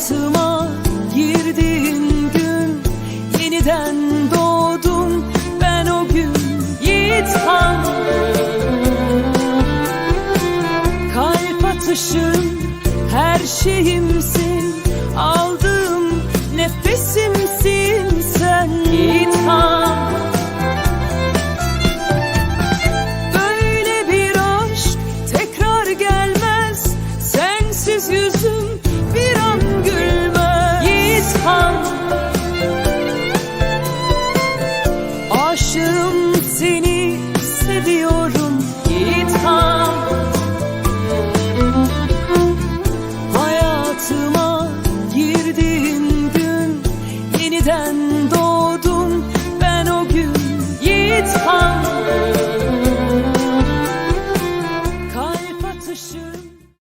hayatıma girdiğin gün. Yeniden doğdum ben o gün Yiğit Han. Kalp atışım her şeyimsin. Al Aşığım seni seviyorum